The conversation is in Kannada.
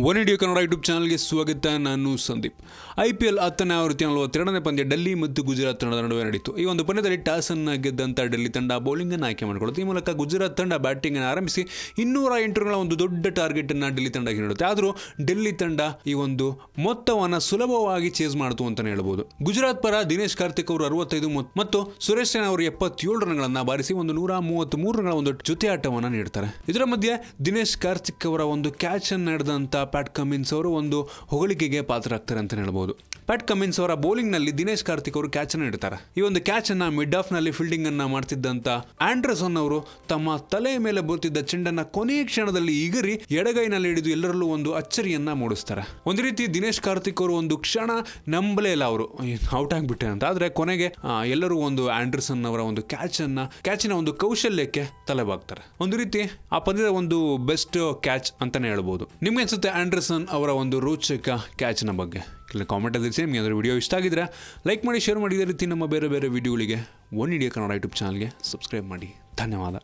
ಒನ್ ಇಂಡಿಯಾ ಕನ್ನಡ ಯೂಟ್ಯೂಬ್ ಚಾನಲ್ಗೆ ಸ್ವಾಗತ, ನಾನು ಸಂದೀಪ್. ಐ ಪಿ ಎಲ್ ಹತ್ತನೇ ಆವೃತ್ತಿ ನಲವತ್ತೆರಡನೇ ಪಂದ್ಯ ಡೆಲ್ಲಿ ಮತ್ತು ಗುಜರಾತ್ ತಂಡದ ನಡುವೆ ನಡೆಯಿತು. ಈ ಒಂದು ಪಂದ್ಯದಲ್ಲಿ ಟಾಸ್ ಅನ್ನು ಗೆದ್ದಂಥ ಡೆಲ್ಲಿ ತಂಡ ಬೌಲಿಂಗ್ ಅನ್ನು ಆಯ್ಕೆ ಮಾಡಿಕೊಳ್ಳುತ್ತೆ. ಈ ಮೂಲಕ ಗುಜರಾತ್ ತಂಡ ಬ್ಯಾಟಿಂಗ್ ಅನ್ನು ಆರಂಭಿಸಿ ಇನ್ನೂರ ಎಂಟು ರನ್ಗಳ ಒಂದು ದೊಡ್ಡ ಟಾರ್ಗೆಟ್ ಅನ್ನು ಡೆಲ್ಲಿ ತಂಡಕ್ಕೆ ನೀಡುತ್ತೆ ಆದರೂ ಡೆಲ್ಲಿ ತಂಡ ಈ ಒಂದು ಮೊತ್ತವನ್ನು ಸುಲಭವಾಗಿ ಚೇಸ್ ಮಾಡಿತು ಅಂತಲೇ ಹೇಳ್ಬೋದು. ಗುಜರಾತ್ ಪರ ದಿನೇಶ್ ಕಾರ್ತಿಕ್ ಅವರು ಅರವತ್ತೈದು ಮೊತ್- ಮತ್ತು ಸುರೇಶ್ ರೈನಾ ಅವರು ಎಪ್ಪತ್ತೇಳು ರನ್ಗಳನ್ನು ಬಾರಿಸಿ ಒಂದು ನೂರ ಮೂವತ್ತ್ ಮೂರು ರನ್ಗಳ ಒಂದು ಜೊತೆ ಆಟವನ್ನು ನೀಡ್ತಾರೆ. ಇದರ ಮಧ್ಯೆ ದಿನೇಶ್ ಕಾರ್ತಿಕ್ ಅವರ ಒಂದು ಕ್ಯಾಚ್ ಅನ್ನು ನಡೆದಂತ ಪ್ಯಾಟ್ ಕಮಿನ್ಸ್ ಅವರು ಒಂದು ಹೊಗಳಿಕೆಗೆ ಪಾತ್ರರಾಗ್ತಾರೆ ಅಂತ ಹೇಳ್ಬೋದು. ಪ್ಯಾಟ್ ಕಮಿನ್ಸ್ ಅವರ ಬೌಲಿಂಗ್ನಲ್ಲಿ ದಿನೇಶ್ ಕಾರ್ತಿಕ್ ಅವರು ಕ್ಯಾಚ್ ಅನ್ನು ಇಡ್ತಾರೆ ಈ ಒಂದು ಕ್ಯಾಚ್ ಅನ್ನ ಮಿಡ್ ಆಫ್ನಲ್ಲಿ ಫೀಲ್ಡಿಂಗ್ ಅನ್ನು ಮಾಡ್ತಿದ್ದಂತ ಆಂಡ್ರಸನ್ ಅವರು ತಮ್ಮ ತಲೆಯ ಮೇಲೆ ಬರುತ್ತಿದ್ದ ಚೆಂಡನ್ನ ಕೊನೆಯ ಕ್ಷಣದಲ್ಲಿ ಇಗರಿ ಎಡಗೈನಲ್ಲಿ ಹಿಡಿದು ಎಲ್ಲರಲ್ಲೂ ಒಂದು ಅಚ್ಚರಿಯನ್ನ ಮೂಡಿಸ್ತಾರೆ. ಒಂದು ರೀತಿ ದಿನೇಶ್ ಕಾರ್ತಿಕ್ ಅವರು ಒಂದು ಕ್ಷಣ ನಂಬಲೇ ಇಲ್ಲ ಅವರು. ಔಟ್ ಆಗಿಬಿಟ್ಟೆ ಅಂತ. ಆದ್ರೆ ಕೊನೆಗೆ ಎಲ್ಲರೂ ಒಂದು ಆಂಡರ್ಸನ್ ಅವರ ಒಂದು ಕ್ಯಾಚ್ ಅನ್ನ ಕ್ಯಾಚಿನ ಒಂದು ಕೌಶಲ್ಯಕ್ಕೆ ತಲೆಬಾಗ್ತಾರೆ. ಒಂದು ರೀತಿ ಆ ಪಂದ್ಯದ ಒಂದು ಬೆಸ್ಟ್ ಕ್ಯಾಚ್ ಅಂತಾನೆ ಹೇಳ್ಬೋದು. ನಿಮ್ಗೆ ಅನ್ಸುತ್ತೆ ಆಂಡರ್ಸನ್ ಅವರ ಒಂದು ರೋಚಕ ಕ್ಯಾಚ್ನ ಬಗ್ಗೆ. ಕಾಮೆಂಟಲ್ಲಿ ತಿಳಿಸಿ ನಿಮಗೆ ಅದರ ವಿಡಿಯೋ ಇಷ್ಟ ಆಗಿದ್ರೆ ಲೈಕ್ ಮಾಡಿ ಶೇರ್ ಮಾಡಿ, ಇದೇ ರೀತಿ ನಮ್ಮ ಬೇರೆ ಬೇರೆ ವಿಡಿಯೋಗಳಿಗೆ ಒನ್ ಇಂಡಿಯಾ ಕನ್ನಡ ಯೂಟ್ಯೂಬ್ ಚಾನಲ್ಗೆ ಸಬ್ಸ್ಕ್ರೈಬ್ ಮಾಡಿ. ಧನ್ಯವಾದ.